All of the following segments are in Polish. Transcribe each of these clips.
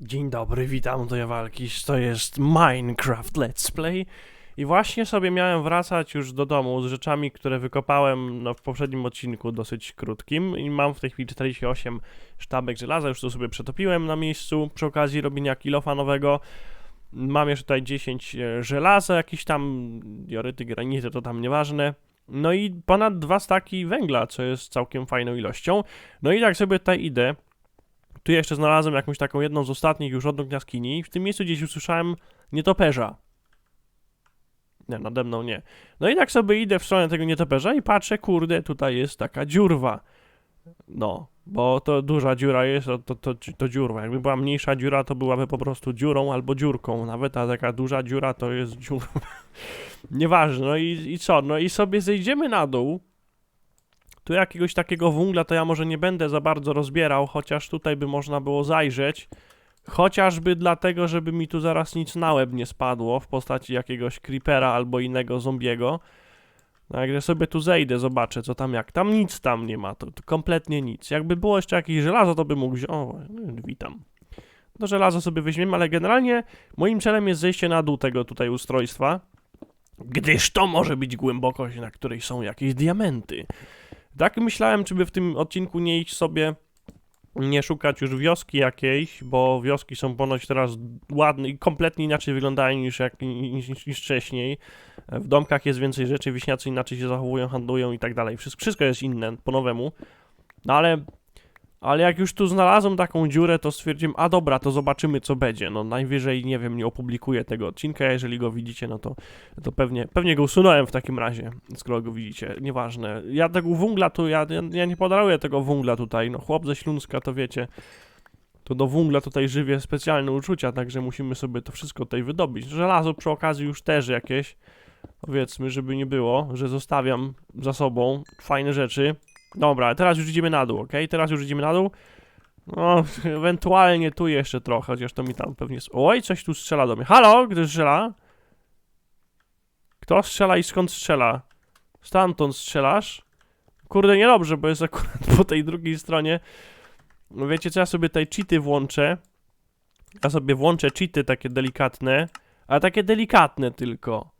Dzień dobry, witam, to ja Walkiś, to jest Minecraft Let's Play i właśnie sobie miałem wracać już do domu z rzeczami, które wykopałem no, w poprzednim odcinku, dosyć krótkim i mam w tej chwili 48 sztabek żelaza, już to sobie przetopiłem na miejscu przy okazji robienia kilofa nowego. Mam jeszcze tutaj 10 e, żelaza, jakieś tam dioryty, granity, to tam nieważne. No i ponad dwa staki węgla, co jest całkiem fajną ilością. No i tak sobie tutaj idę, tu jeszcze znalazłem jakąś taką jedną z ostatnich już odnóg jaskini. W tym miejscu gdzieś usłyszałem nietoperza. Nie, nade mną nie. No i tak sobie idę w stronę tego nietoperza i patrzę, kurde, tutaj jest taka dziurwa. No, bo to duża dziura jest, to, to, to, to dziurwa. Jakby była mniejsza dziura, to byłaby po prostu dziurą albo dziurką. Nawet a taka duża dziura to jest dziurą. Nieważne, no i, i co? No i sobie zejdziemy na dół. Tu jakiegoś takiego węgla to ja może nie będę za bardzo rozbierał, chociaż tutaj by można było zajrzeć. Chociażby dlatego, żeby mi tu zaraz nic na łeb nie spadło w postaci jakiegoś creepera albo innego zombiego. Ja sobie tu zejdę, zobaczę co tam jak. Tam nic tam nie ma, to, to kompletnie nic. Jakby było jeszcze jakieś żelazo, to bym mógł wziąć. O, witam. No żelazo sobie weźmiemy, ale generalnie moim celem jest zejście na dół tego tutaj ustrojstwa. Gdyż to może być głębokość, na której są jakieś diamenty. Tak myślałem, czy by w tym odcinku nie iść sobie, nie szukać już wioski jakiejś, bo wioski są ponoć teraz ładne i kompletnie inaczej wyglądają niż, jak, niż, niż, niż wcześniej. W domkach jest więcej rzeczy, wieśniacy inaczej się zachowują, handlują i tak dalej. Wszystko jest inne po nowemu. No ale ale jak już tu znalazłem taką dziurę, to stwierdziłem, a dobra, to zobaczymy co będzie. No najwyżej, nie wiem, nie opublikuję tego odcinka, jeżeli go widzicie, no to, to pewnie, pewnie go usunąłem w takim razie, skoro go widzicie, nieważne. Ja tego węgla tu, ja, ja, nie podaruję tego węgla tutaj, no chłop ze Śląska, to wiecie, to do węgla tutaj żywię specjalne uczucia, także musimy sobie to wszystko tutaj wydobyć. Żelazo przy okazji już też jakieś, powiedzmy, żeby nie było, że zostawiam za sobą fajne rzeczy. Dobra, teraz już idziemy na dół, ok? Teraz już idziemy na dół. No, ewentualnie tu jeszcze trochę, chociaż to mi tam pewnie... Oj, coś tu strzela do mnie. Halo? Kto strzela? Kto strzela i skąd strzela? Stamtąd strzelasz? Kurde, niedobrze, bo jest akurat po tej drugiej stronie. No Wiecie co, ja sobie tutaj cheaty włączę. Ja sobie włączę cheaty takie delikatne, ale takie delikatne tylko.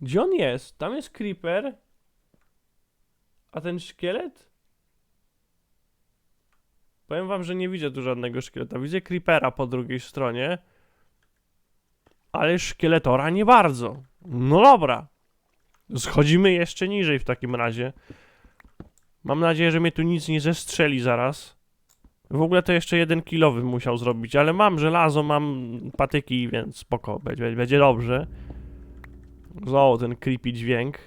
Gdzie on jest? Tam jest creeper. A ten szkielet? Powiem wam, że nie widzę tu żadnego szkieleta. Widzę creepera po drugiej stronie. Ale szkieletora nie bardzo. No dobra. Schodzimy jeszcze niżej w takim razie. Mam nadzieję, że mnie tu nic nie zestrzeli zaraz. W ogóle to jeszcze jeden kilowy musiał zrobić, ale mam żelazo, mam patyki, więc spoko, będzie, będzie dobrze. Znowu ten creepy dźwięk.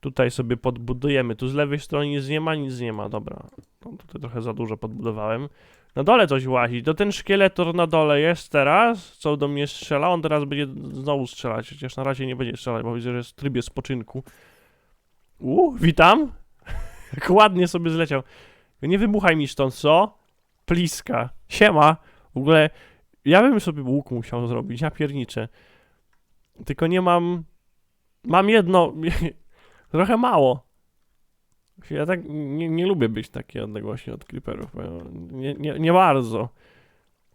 Tutaj sobie podbudujemy. Tu z lewej strony nic nie ma, nic nie ma. Dobra. No, tutaj trochę za dużo podbudowałem. Na dole coś łazi. To ten szkieletor na dole jest teraz, co do mnie strzela. On teraz będzie znowu strzelać. Chociaż na razie nie będzie strzelać, bo widzę, że jest w trybie spoczynku. U, witam. Jak ładnie sobie zleciał. Nie wybuchaj mi stąd, co? Pliska. Siema. W ogóle ja bym sobie łuk musiał zrobić. Ja pierniczę. Tylko nie mam... Mam jedno... Trochę mało. Ja tak nie, nie lubię być takiej odległości od creeperów. Nie, nie, nie bardzo.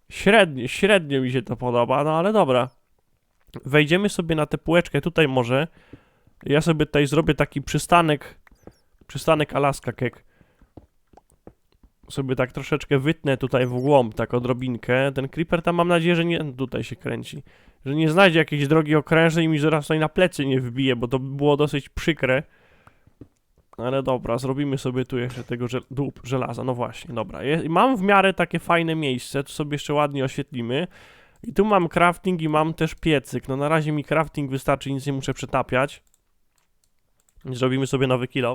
Średnio, średnio mi się to podoba, no ale dobra. Wejdziemy sobie na tę półeczkę tutaj może. Ja sobie tutaj zrobię taki przystanek. Przystanek Alaska Cake. Sobie tak troszeczkę wytnę tutaj w głąb, tak odrobinkę. Ten creeper tam mam nadzieję, że nie... Tutaj się kręci że nie znajdzie jakiejś drogi okrężnej i mi zaraz tutaj na plecy nie wbije, bo to by było dosyć przykre. Ale dobra, zrobimy sobie tu jeszcze tego żel dup, żelaza, no właśnie, dobra. Mam w miarę takie fajne miejsce, tu sobie jeszcze ładnie oświetlimy. I tu mam crafting i mam też piecyk. No na razie mi crafting wystarczy, nic nie muszę przetapiać. Zrobimy sobie nowy kill.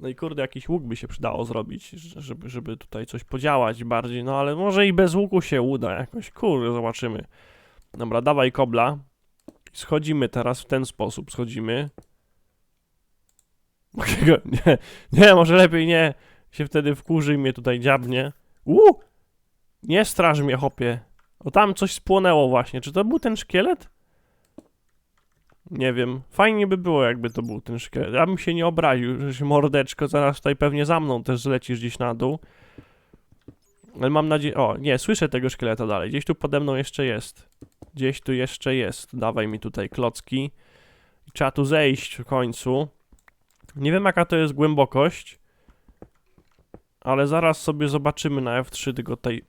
No i kurde, jakiś łuk by się przydało zrobić, żeby, żeby tutaj coś podziałać bardziej. No ale może i bez łuku się uda jakoś. Kurde, zobaczymy. Dobra, dawaj kobla. Schodzimy teraz w ten sposób, schodzimy. Nie, nie, może lepiej nie. Się wtedy wkurzy i mnie tutaj dziabnie. Uuu! Nie straż mnie, hopie. O, tam coś spłonęło właśnie. Czy to był ten szkielet? Nie wiem. Fajnie by było, jakby to był ten szkielet. Ja bym się nie obraził, że się mordeczko zaraz tutaj pewnie za mną też zlecisz gdzieś na dół. Ale mam nadzieję... O, nie, słyszę tego szkieleta dalej. Gdzieś tu pode mną jeszcze jest. Gdzieś tu jeszcze jest. Dawaj mi tutaj klocki. Trzeba tu zejść w końcu. Nie wiem jaka to jest głębokość. Ale zaraz sobie zobaczymy na F3 tylko tej...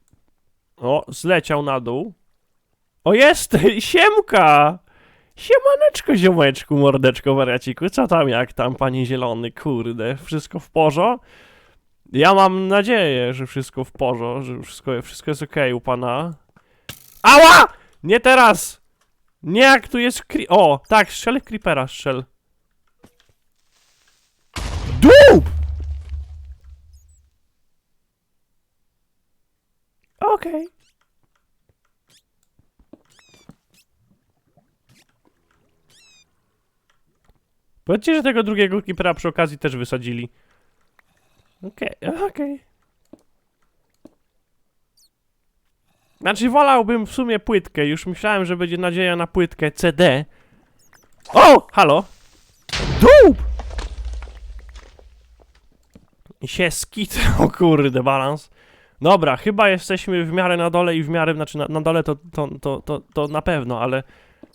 O, zleciał na dół. O, jest! Siemka! Siemaneczko, ziomeczku, mordeczko, wariaciku. Co tam, jak tam, panie zielony? Kurde, wszystko w porządku? Ja mam nadzieję, że wszystko w porządku, że wszystko, wszystko jest okej u pana. Ała! Nie teraz! Nie jak tu jest kri... O, tak, strzel creepera, strzel. Dup! Okej. Powiedzcie, że tego drugiego creepera przy okazji też wysadzili. Okej, okej. Znaczy wolałbym w sumie płytkę, już myślałem, że będzie nadzieja na płytkę CD. O! Halo! Dup! I się skit, o kurde, balans. Dobra, chyba jesteśmy w miarę na dole i w miarę, znaczy na, na dole to, to, to, to, to na pewno, ale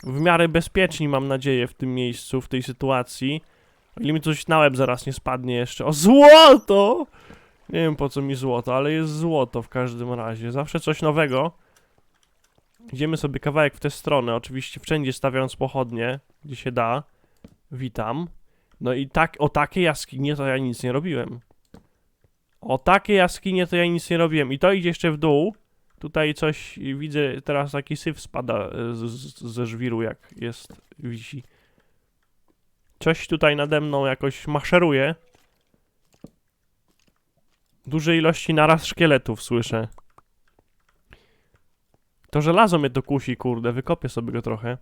w miarę bezpieczni mam nadzieję w tym miejscu, w tej sytuacji. O ile mi coś na łeb zaraz nie spadnie jeszcze. O, złoto! Nie wiem po co mi złoto, ale jest złoto w każdym razie. Zawsze coś nowego. Idziemy sobie kawałek w tę stronę, oczywiście wszędzie stawiając pochodnie, gdzie się da. Witam. No i tak, o takie jaskinie to ja nic nie robiłem. O takie jaskinie to ja nic nie robiłem. I to idzie jeszcze w dół. Tutaj coś widzę, teraz taki syf spada e, ze żwiru, jak jest, wisi. Coś tutaj nade mną jakoś maszeruje. Duże ilości naraz szkieletów słyszę. To żelazo mnie to kusi, kurde, wykopię sobie go trochę.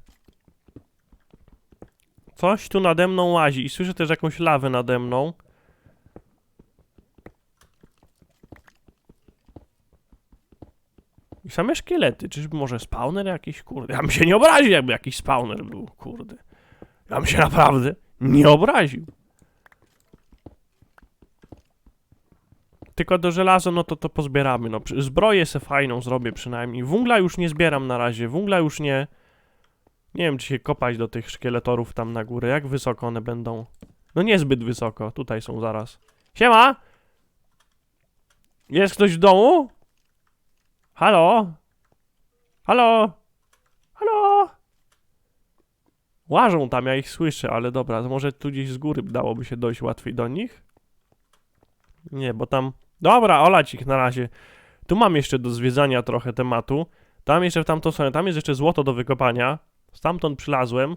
Coś tu nade mną łazi i słyszę też jakąś lawę nade mną. I same szkielety, czyżby może spawner jakiś, kurde. Ja bym się nie obraził, jakby jakiś spawner był, kurde. Ja bym się naprawdę nie obraził. Tylko do żelaza, no to to pozbieramy. No, zbroję se fajną zrobię przynajmniej. Wungla już nie zbieram na razie. Wungla już nie. Nie wiem, czy się kopać do tych szkieletorów tam na górę. Jak wysoko one będą? No niezbyt wysoko. Tutaj są zaraz. Siema! Jest ktoś w domu? Halo? Halo? Halo? Łażą tam, ja ich słyszę, ale dobra, może tu gdzieś z góry dałoby się dojść łatwiej do nich? Nie, bo tam... Dobra, olać ich na razie. Tu mam jeszcze do zwiedzania trochę tematu. Tam jeszcze w tamtą stronę, tam jest jeszcze złoto do wykopania. Stamtąd przylazłem.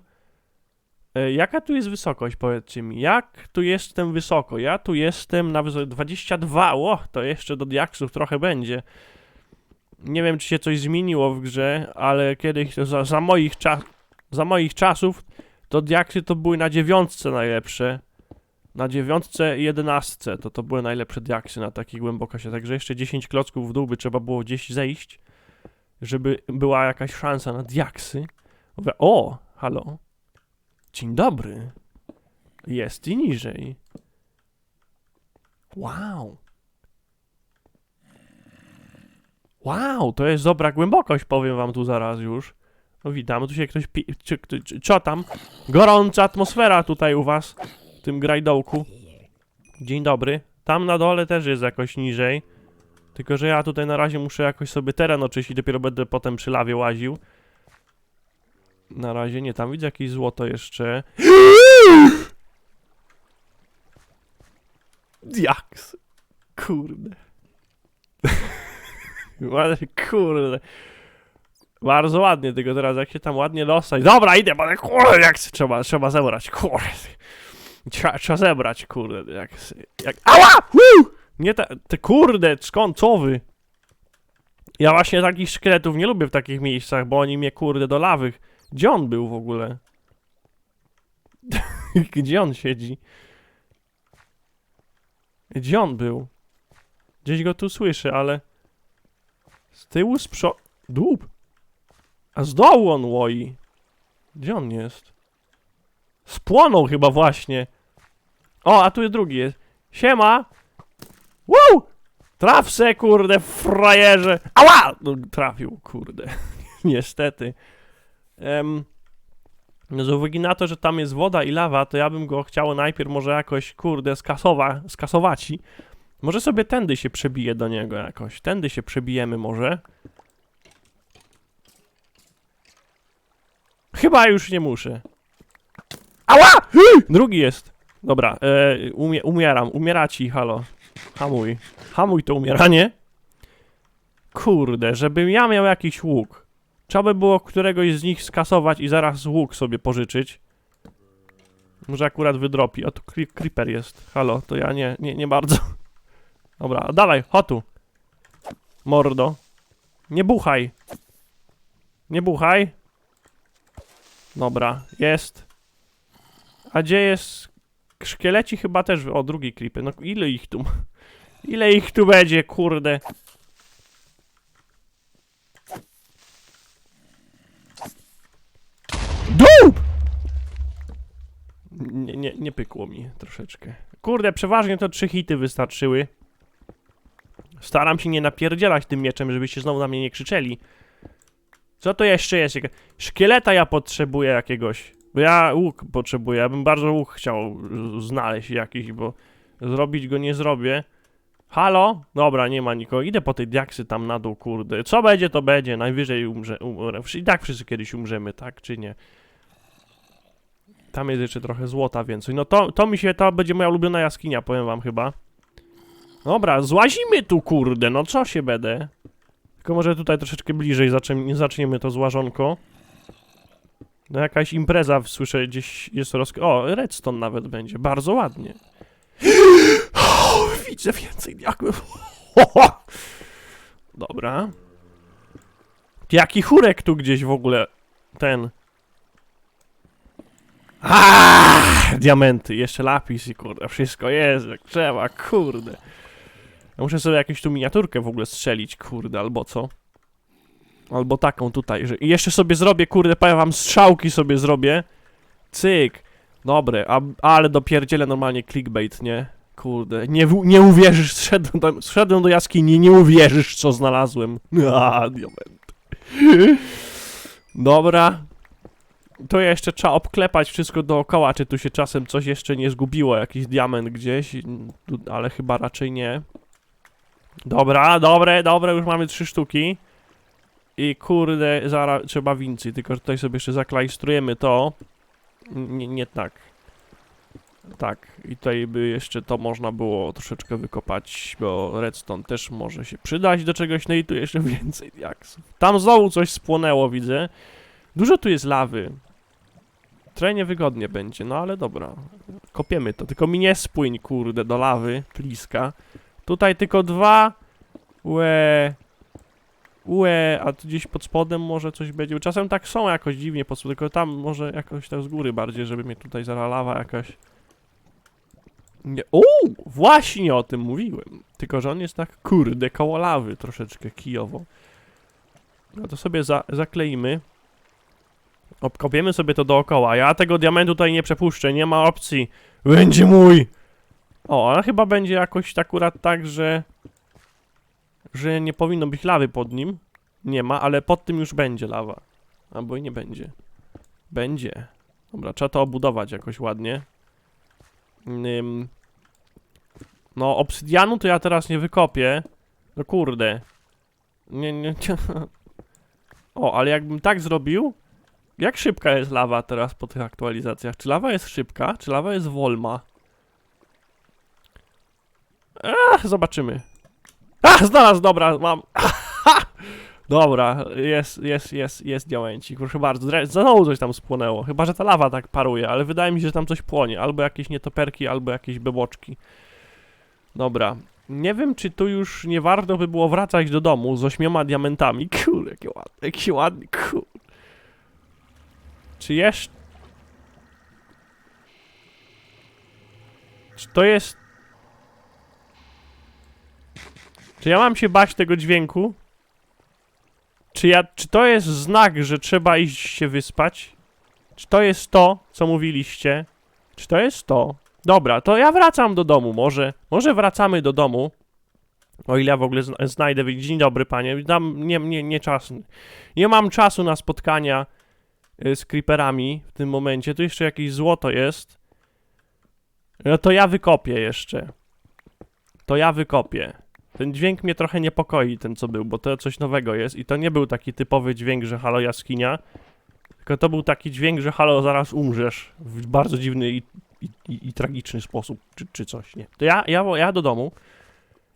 E, jaka tu jest wysokość, powiedzcie mi? Jak tu jestem wysoko? Ja tu jestem na wysokości 22. O, to jeszcze do diaksów trochę będzie. Nie wiem, czy się coś zmieniło w grze, ale kiedyś za, za moich czas, za moich czasów to diaksy to były na dziewiątce najlepsze. Na dziewiątce i jedenastce to to były najlepsze diaksy na takiej głębokości. Także jeszcze 10 klocków w dół by trzeba było gdzieś zejść, żeby była jakaś szansa na diaksy. Mówię, o, halo. Dzień dobry. Jest i niżej. Wow. Wow, to jest dobra głębokość, powiem wam tu zaraz już. No witam, tu się ktoś pi... Czy, czy, czy, co tam? Gorąca atmosfera tutaj u was, w tym grajdołku. Dzień dobry. Tam na dole też jest jakoś niżej. Tylko, że ja tutaj na razie muszę jakoś sobie teren oczyścić, dopiero będę potem przy lawie łaził. Na razie nie, tam widzę jakieś złoto jeszcze. Diaks. Kurde. Kurde. Bardzo ładnie, tylko teraz jak się tam ładnie dostać. Dobra, idę, ale kurde, jak chcę, trzeba, trzeba zebrać, kurde. Trzeba, trzeba zebrać, kurde, jak, jak... Ała! Woo! Nie te, te kurde, skąd, co wy? Ja właśnie takich szkieletów nie lubię w takich miejscach, bo oni mnie, kurde, do lawy. Gdzie on był w ogóle? Gdzie on siedzi? Gdzie on był? Gdzieś go tu słyszę, ale... Z tyłu, z przodu... Dup! A z dołu on łoi. Gdzie on jest? Spłonął chyba właśnie. O, a tu jest drugi jest. Siema! Wow! Traf se, kurde, frajerze! Ała! No, trafił, kurde. Niestety. No z uwagi na to, że tam jest woda i lawa, to ja bym go chciał najpierw może jakoś, kurde, skasowa, skasować. Może sobie tędy się przebije do niego jakoś. Tędy się przebijemy może. Chyba już nie muszę. Ała! Drugi jest. Dobra, e, umie, umieram. Umiera ci, halo. Hamuj. Hamuj to umieranie. Kurde, żebym ja miał jakiś łuk. Trzeba by było któregoś z nich skasować i zaraz łuk sobie pożyczyć. Może akurat wydropi. O, tu cre- creeper jest. Halo, to ja nie, nie, nie bardzo. Dobra, dawaj, hotu. Mordo. Nie buchaj. Nie buchaj. Dobra, jest. A gdzie jest... Szkieleci chyba też... O, drugi creeper. No ile ich tu... Ile ich tu będzie, kurde. Dup! Nie, nie, nie pykło mi troszeczkę. Kurde, przeważnie to trzy hity wystarczyły. Staram się nie napierdzielać tym mieczem, żebyście znowu na mnie nie krzyczeli. Co to jeszcze jest? Szkieleta ja potrzebuję jakiegoś. Bo ja łuk potrzebuję. Ja bym bardzo łuk chciał znaleźć jakiś, bo zrobić go nie zrobię. Halo? Dobra, nie ma nikogo. Idę po tej diaksy tam na dół, kurde. Co będzie, to będzie. Najwyżej umrze, umrę. I tak wszyscy kiedyś umrzemy, tak czy nie? Tam jest jeszcze trochę złota więcej. No to, to mi się, to będzie moja ulubiona jaskinia, powiem wam chyba. Dobra, złazimy tu, kurde, no co się będę? Tylko może tutaj troszeczkę bliżej zaczniemy, zaczniemy to złażonko. No jakaś impreza, słyszę, gdzieś jest roz... O, redstone nawet będzie, bardzo ładnie. Widzę więcej diakłów. Dobra. Jaki chórek tu gdzieś w ogóle, ten... Aaaa, diamenty, jeszcze lapis i kurde, wszystko jest jak trzeba, kurde. Ja muszę sobie jakąś tu miniaturkę w ogóle strzelić, kurde, albo co? Albo taką tutaj, że... I jeszcze sobie zrobię, kurde, powiem wam, strzałki sobie zrobię. Cyk. Dobre, a, ale dopierdzielę normalnie clickbait, nie? Kurde, nie, nie uwierzysz, zszedłem do, zszedłem do jaskini, nie uwierzysz, co znalazłem. A, diament. Dobra. To jeszcze trzeba obklepać wszystko dookoła, czy tu się czasem coś jeszcze nie zgubiło, jakiś diament gdzieś, ale chyba raczej nie. Dobra, dobre, dobre, już mamy trzy sztuki. I kurde, zaraz trzeba więcej, tylko tutaj sobie jeszcze zaklajstrujemy to. Nie, nie tak. Tak, i tutaj by jeszcze to można było troszeczkę wykopać, bo redstone też może się przydać do czegoś, no i tu jeszcze więcej diaksów. Tam znowu coś spłonęło, widzę. Dużo tu jest lawy. Trochę niewygodnie będzie, no ale dobra. Kopiemy to, tylko mi nie spłyń, kurde, do lawy, pliska. Tutaj tylko dwa. Łe. Łe, a tu gdzieś pod spodem może coś będzie. Czasem tak są jakoś dziwnie pod spodem, tylko tam może jakoś tak z góry bardziej, żeby mnie tutaj zaralawa jakaś. Nie. Uuu, właśnie o tym mówiłem. Tylko, że on jest tak kurde koło lawy troszeczkę kijowo. No to sobie za, zakleimy. Obkopiemy sobie to dookoła. Ja tego diamentu tutaj nie przepuszczę, nie ma opcji. Będzie mój! O, ale chyba będzie jakoś tak akurat tak, że... Że nie powinno być lawy pod nim. Nie ma, ale pod tym już będzie lawa. Albo i nie będzie. Będzie. Dobra, trzeba to obudować jakoś ładnie. Ym. No, obsydianu to ja teraz nie wykopię. No kurde. Nie, nie, nie. O, ale jakbym tak zrobił... Jak szybka jest lawa teraz po tych aktualizacjach? Czy lawa jest szybka? Czy lawa jest wolna? Ech, zobaczymy. A, znalazł, dobra, mam. Dobra, jest, jest, jest, jest diamencik, proszę bardzo. Znowu coś tam spłonęło, chyba, że ta lawa tak paruje, ale wydaje mi się, że tam coś płonie. Albo jakieś nietoperki, albo jakieś beboczki. Dobra. Nie wiem, czy tu już nie warto by było wracać do domu z ośmioma diamentami. Kur, jakie ładne, jakie ładne, kur. Czy jeszcze... Czy to jest... Czy ja mam się bać tego dźwięku? Czy ja... Czy to jest znak, że trzeba iść się wyspać? Czy to jest to, co mówiliście? Czy to jest to? Dobra, to ja wracam do domu, może. Może wracamy do domu. O ile ja w ogóle zna- znajdę, dzień dobry panie, dam, nie, nie, nie czas, nie mam czasu na spotkania y, z creeperami w tym momencie, tu jeszcze jakieś złoto jest, no to ja wykopię jeszcze, to ja wykopię. Ten dźwięk mnie trochę niepokoi, ten co był, bo to coś nowego jest i to nie był taki typowy dźwięk, że halo jaskinia, tylko to był taki dźwięk, że halo zaraz umrzesz w bardzo dziwny i, i, i, i tragiczny sposób, czy, czy coś, nie. To ja, ja, ja do domu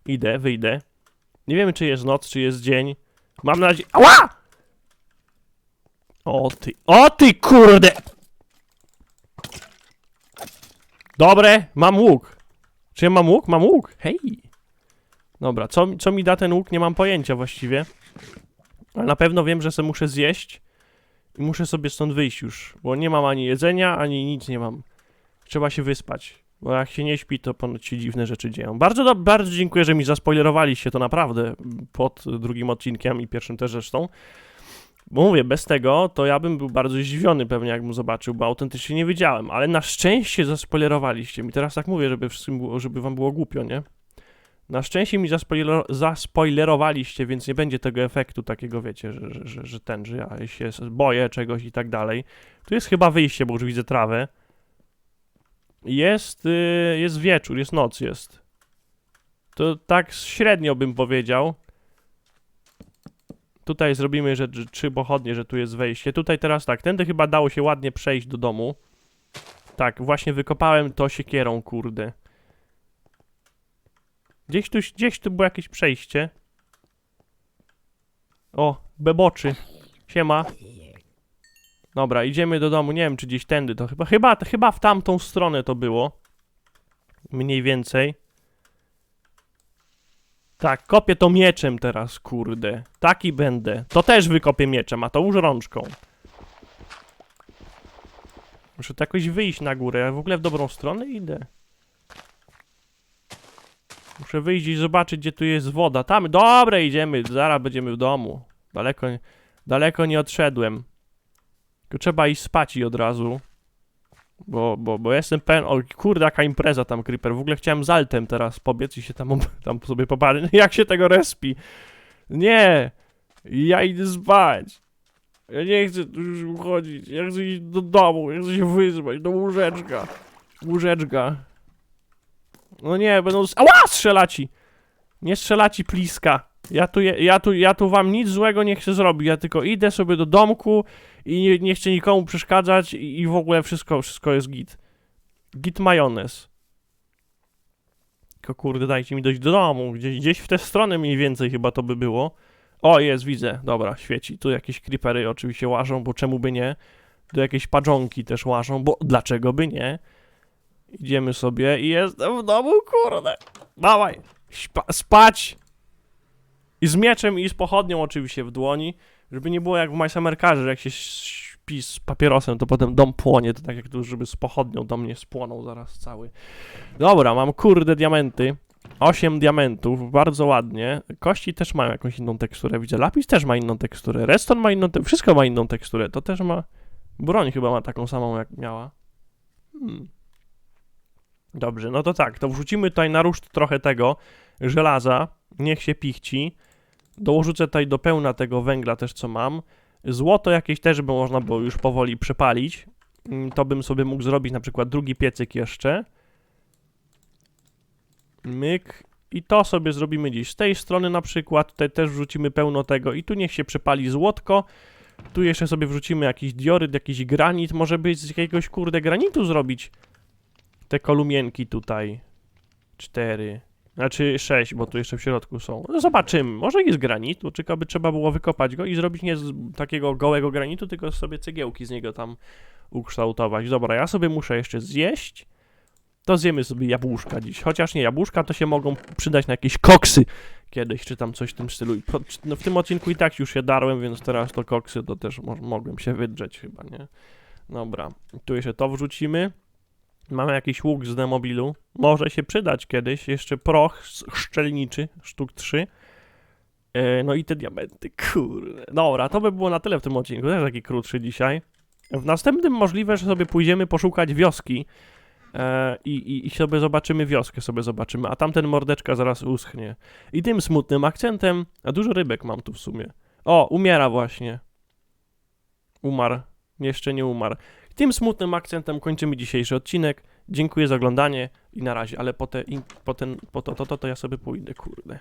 idę, wyjdę, nie wiemy czy jest noc, czy jest dzień, mam nadzieję... Ała! O ty, o ty kurde! Dobre, mam łuk. Czy ja mam łuk? Mam łuk, hej! Dobra, co, co mi da ten łuk? Nie mam pojęcia właściwie. Ale na pewno wiem, że se muszę zjeść i muszę sobie stąd wyjść już, bo nie mam ani jedzenia, ani nic nie mam. Trzeba się wyspać, bo jak się nie śpi, to ponoć się dziwne rzeczy dzieją. Bardzo, bardzo dziękuję, że mi zaspoilerowaliście to naprawdę pod drugim odcinkiem i pierwszym też zresztą. Bo mówię, bez tego to ja bym był bardzo zdziwiony pewnie, jakbym zobaczył, bo autentycznie nie wiedziałem, ale na szczęście zaspoilerowaliście mi. Teraz tak mówię, żeby wszystkim było, żeby wam było głupio, nie? Na szczęście mi zaspoiler zaspoilerowaliście, więc nie będzie tego efektu takiego, wiecie, że, że, że, ten, że ja się boję czegoś i tak dalej. Tu jest chyba wyjście, bo już widzę trawę. Jest, y, jest wieczór, jest noc, jest. To tak średnio bym powiedział. Tutaj zrobimy, że, że trzy pochodnie, że tu jest wejście. Tutaj teraz tak, tędy chyba dało się ładnie przejść do domu. Tak, właśnie wykopałem to siekierą, kurde. Gdzieś tu, gdzieś tu było jakieś przejście. O, beboczy. Siema. Dobra, idziemy do domu. Nie wiem, czy gdzieś tędy to chyba. Chyba, chyba w tamtą stronę to było. Mniej więcej. Tak, kopię to mieczem teraz, kurde. Taki będę. To też wykopię mieczem, a to już rączką. Muszę to jakoś wyjść na górę. Ja w ogóle w dobrą stronę idę. Muszę wyjść i zobaczyć, gdzie tu jest woda. Tam, dobra, idziemy. Zaraz będziemy w domu. Daleko, daleko nie odszedłem. Tylko trzeba iść spać i od razu. Bo, bo, bo jestem pewien, o kurde jaka impreza tam Creeper, w ogóle chciałem z Altem teraz pobiec i się tam, tam sobie popatrzeć, jak się tego respi. Nie, ja idę spać. Ja nie chcę tu już uchodzić, ja chcę iść do domu, ja chcę się wyspać, do łóżeczka. Łóżeczka. No nie, będą, ała, strzelaci. Nie strzelaci pliska. Ja tu, ja tu, ja tu wam nic złego nie chcę zrobić, ja tylko idę sobie do domku i nie, nie chcę nikomu przeszkadzać i, i w ogóle wszystko, wszystko jest git. Git majonez. Tylko kurde, dajcie mi dojść do domu, gdzieś, gdzieś w tę stronę mniej więcej chyba to by było. O, jest, widzę, dobra, świeci. Tu jakieś creepery oczywiście łażą, bo czemu by nie? Tu jakieś padżonki też łażą, bo dlaczego by nie? Idziemy sobie i jestem w domu, kurde. Dawaj, śpa- spać! I z mieczem i z pochodnią oczywiście w dłoni. Żeby nie było jak w Carze, że jak się śpi z papierosem, to potem dom płonie, to tak jak tu, żeby z pochodnią dom nie spłonął zaraz cały. Dobra, mam kurde diamenty. 8 diamentów, bardzo ładnie. Kości też mają jakąś inną teksturę, widzę. Lapis też ma inną teksturę. Redstone ma inną teksturę. Wszystko ma inną teksturę. To też ma... Broń chyba ma taką samą, jak miała. Hmm. Dobrze, no to tak, to wrzucimy tutaj na ruszt trochę tego żelaza. Niech się pichci. Dołożę tutaj do pełna tego węgla też, co mam. Złoto jakieś też by można było już powoli przepalić. Mm, To bym sobie mógł zrobić na przykład drugi piecyk jeszcze. Myk. I to sobie zrobimy gdzieś z tej strony na przykład. Tutaj też wrzucimy pełno tego i tu niech się przepali złotko. Tu jeszcze sobie wrzucimy jakiś dioryt, jakiś granit. Może by z jakiegoś kurde granitu zrobić te kolumienki tutaj. Cztery. Znaczy sześć, bo tu jeszcze w środku są. No zobaczymy. Może jest granitu, tylko by trzeba było wykopać go i zrobić nie z takiego gołego granitu, tylko sobie cegiełki z niego tam ukształtować. Dobra, ja sobie muszę jeszcze zjeść. To zjemy sobie jabłuszka dziś. Chociaż nie, jabłuszka to się mogą przydać na jakieś koksy kiedyś, czy tam coś w tym stylu. No w tym odcinku i tak już je darłem, więc teraz to koksy to też mo mogłem się wydrzeć chyba, nie? Dobra, tu jeszcze to wrzucimy. Mamy jakiś łuk z demobilu. Może się przydać kiedyś. Jeszcze proch szczelniczy, sztuk 3. E, no i te diamenty, kurde. Dobra, to by było na tyle w tym odcinku. Też taki krótszy dzisiaj. W następnym możliwe, że sobie pójdziemy poszukać wioski. E, i, I sobie zobaczymy wioskę, sobie zobaczymy, a tamten mordeczka zaraz uschnie. I tym smutnym akcentem, a dużo rybek mam tu w sumie. O, umiera właśnie. Umarł. Jeszcze nie umarł. Tym smutnym akcentem kończymy dzisiejszy odcinek. Dziękuję za oglądanie i na razie, ale po, te, po, ten, po to, to, to, to ja sobie pójdę, kurde.